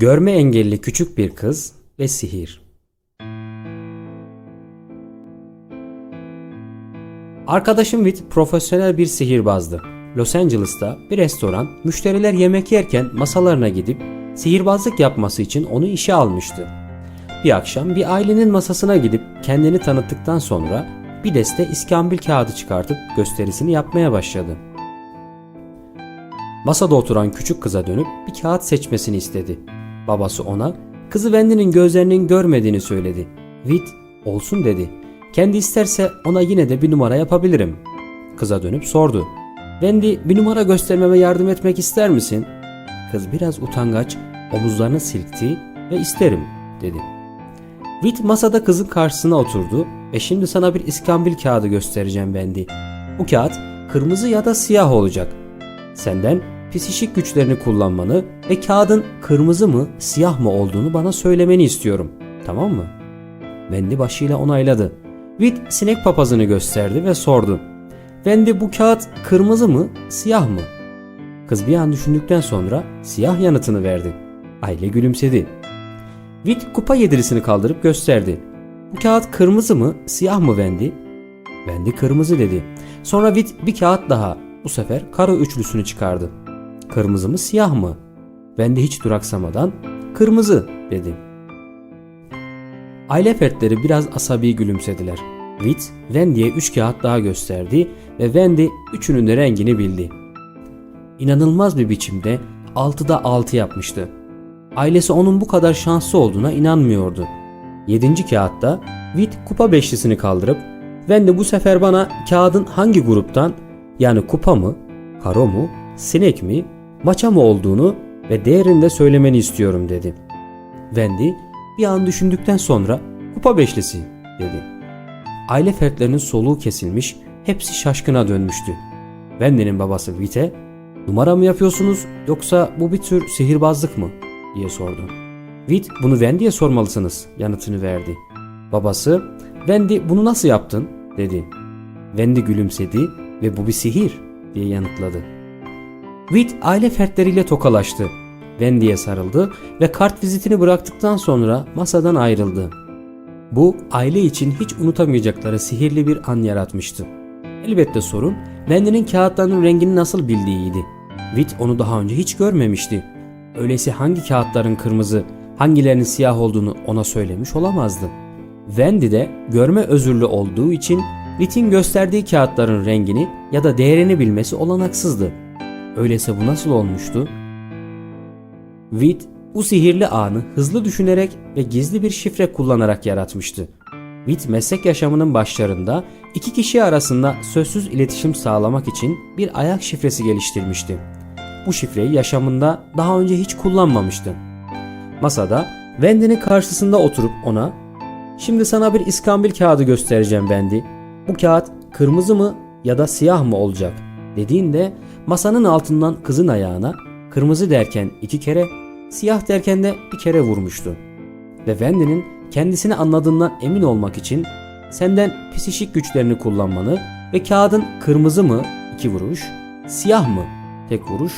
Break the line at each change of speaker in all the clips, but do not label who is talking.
Görme engelli küçük bir kız ve sihir. Arkadaşım Witt profesyonel bir sihirbazdı. Los Angeles'ta bir restoran müşteriler yemek yerken masalarına gidip sihirbazlık yapması için onu işe almıştı. Bir akşam bir ailenin masasına gidip kendini tanıttıktan sonra bir deste iskambil kağıdı çıkartıp gösterisini yapmaya başladı. Masada oturan küçük kıza dönüp bir kağıt seçmesini istedi. Babası ona kızı Wendy'nin gözlerinin görmediğini söyledi. Wit olsun dedi. Kendi isterse ona yine de bir numara yapabilirim. Kıza dönüp sordu. Wendy bir numara göstermeme yardım etmek ister misin? Kız biraz utangaç omuzlarını silkti ve isterim dedi. Wit masada kızın karşısına oturdu ve şimdi sana bir iskambil kağıdı göstereceğim Wendy. Bu kağıt kırmızı ya da siyah olacak. Senden psişik güçlerini kullanmanı ve kağıdın kırmızı mı siyah mı olduğunu bana söylemeni istiyorum. Tamam mı? Wendy başıyla onayladı. Wit sinek papazını gösterdi ve sordu. Wendy bu kağıt kırmızı mı siyah mı? Kız bir an düşündükten sonra siyah yanıtını verdi. Aile gülümsedi. Wit kupa yedirisini kaldırıp gösterdi. Bu kağıt kırmızı mı siyah mı Wendy? Wendy kırmızı dedi. Sonra Wit bir kağıt daha bu sefer karo üçlüsünü çıkardı. Kırmızı mı siyah mı? Wendy hiç duraksamadan kırmızı dedi. Aile fertleri biraz asabi gülümsediler. Wit, Wendy'ye üç kağıt daha gösterdi ve Wendy üçünün de rengini bildi. İnanılmaz bir biçimde 6'da 6 yapmıştı. Ailesi onun bu kadar şanslı olduğuna inanmıyordu. Yedinci kağıtta Wit kupa beşlisini kaldırıp Wendy bu sefer bana kağıdın hangi gruptan yani kupa mı, karo mu, sinek mi, maça mı olduğunu ve değerini de söylemeni istiyorum dedi. Wendy bir an düşündükten sonra kupa beşlisi dedi. Aile fertlerinin soluğu kesilmiş, hepsi şaşkına dönmüştü. Wendy'nin babası Vite, numara mı yapıyorsunuz yoksa bu bir tür sihirbazlık mı diye sordu. Vit bunu Wendy'ye sormalısınız yanıtını verdi. Babası, Wendy bunu nasıl yaptın dedi. Wendy gülümsedi ve bu bir sihir diye yanıtladı. Wit aile fertleriyle tokalaştı. Wendy'ye sarıldı ve kart vizitini bıraktıktan sonra masadan ayrıldı. Bu aile için hiç unutamayacakları sihirli bir an yaratmıştı. Elbette sorun Wendy'nin kağıtların rengini nasıl bildiğiydi. Wit onu daha önce hiç görmemişti. Öyleyse hangi kağıtların kırmızı, hangilerinin siyah olduğunu ona söylemiş olamazdı. Wendy de görme özürlü olduğu için Wit'in gösterdiği kağıtların rengini ya da değerini bilmesi olanaksızdı. Öyleyse bu nasıl olmuştu? Wit bu sihirli anı hızlı düşünerek ve gizli bir şifre kullanarak yaratmıştı. Wit meslek yaşamının başlarında iki kişi arasında sözsüz iletişim sağlamak için bir ayak şifresi geliştirmişti. Bu şifreyi yaşamında daha önce hiç kullanmamıştı. Masada Wendy'nin karşısında oturup ona ''Şimdi sana bir iskambil kağıdı göstereceğim Wendy. Bu kağıt kırmızı mı ya da siyah mı olacak?'' Dediğinde masanın altından kızın ayağına kırmızı derken iki kere, siyah derken de bir kere vurmuştu. Ve Wendy'nin kendisini anladığından emin olmak için senden psişik güçlerini kullanmanı ve kağıdın kırmızı mı iki vuruş, siyah mı tek vuruş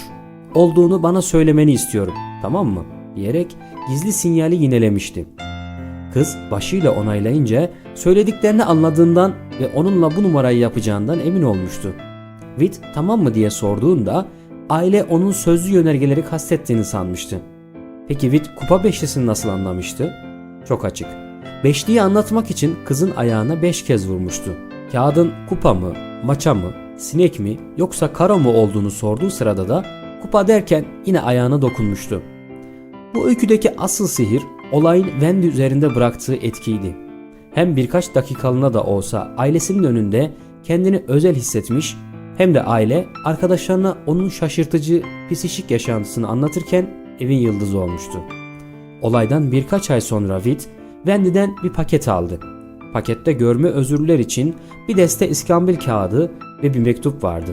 olduğunu bana söylemeni istiyorum tamam mı diyerek gizli sinyali yinelemişti. Kız başıyla onaylayınca söylediklerini anladığından ve onunla bu numarayı yapacağından emin olmuştu. Wit tamam mı diye sorduğunda aile onun sözlü yönergeleri kastettiğini sanmıştı. Peki Wit kupa beşlisini nasıl anlamıştı? Çok açık. Beşliği anlatmak için kızın ayağına beş kez vurmuştu. Kağıdın kupa mı, maça mı, sinek mi yoksa karo mu olduğunu sorduğu sırada da kupa derken yine ayağına dokunmuştu. Bu öyküdeki asıl sihir olayın Wendy üzerinde bıraktığı etkiydi. Hem birkaç dakikalığına da olsa ailesinin önünde kendini özel hissetmiş hem de aile arkadaşlarına onun şaşırtıcı psişik yaşantısını anlatırken evin yıldızı olmuştu. Olaydan birkaç ay sonra Witt Wendy'den bir paket aldı. Pakette görme özürlüler için bir deste iskambil kağıdı ve bir mektup vardı.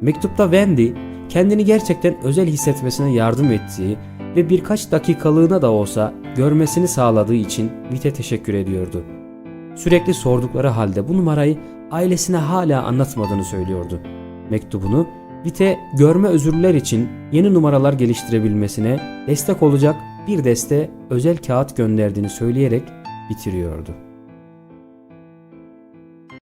Mektupta Wendy kendini gerçekten özel hissetmesine yardım ettiği ve birkaç dakikalığına da olsa görmesini sağladığı için Witt'e teşekkür ediyordu. Sürekli sordukları halde bu numarayı ailesine hala anlatmadığını söylüyordu. Mektubunu Vite görme özürlüler için yeni numaralar geliştirebilmesine destek olacak bir deste özel kağıt gönderdiğini söyleyerek bitiriyordu.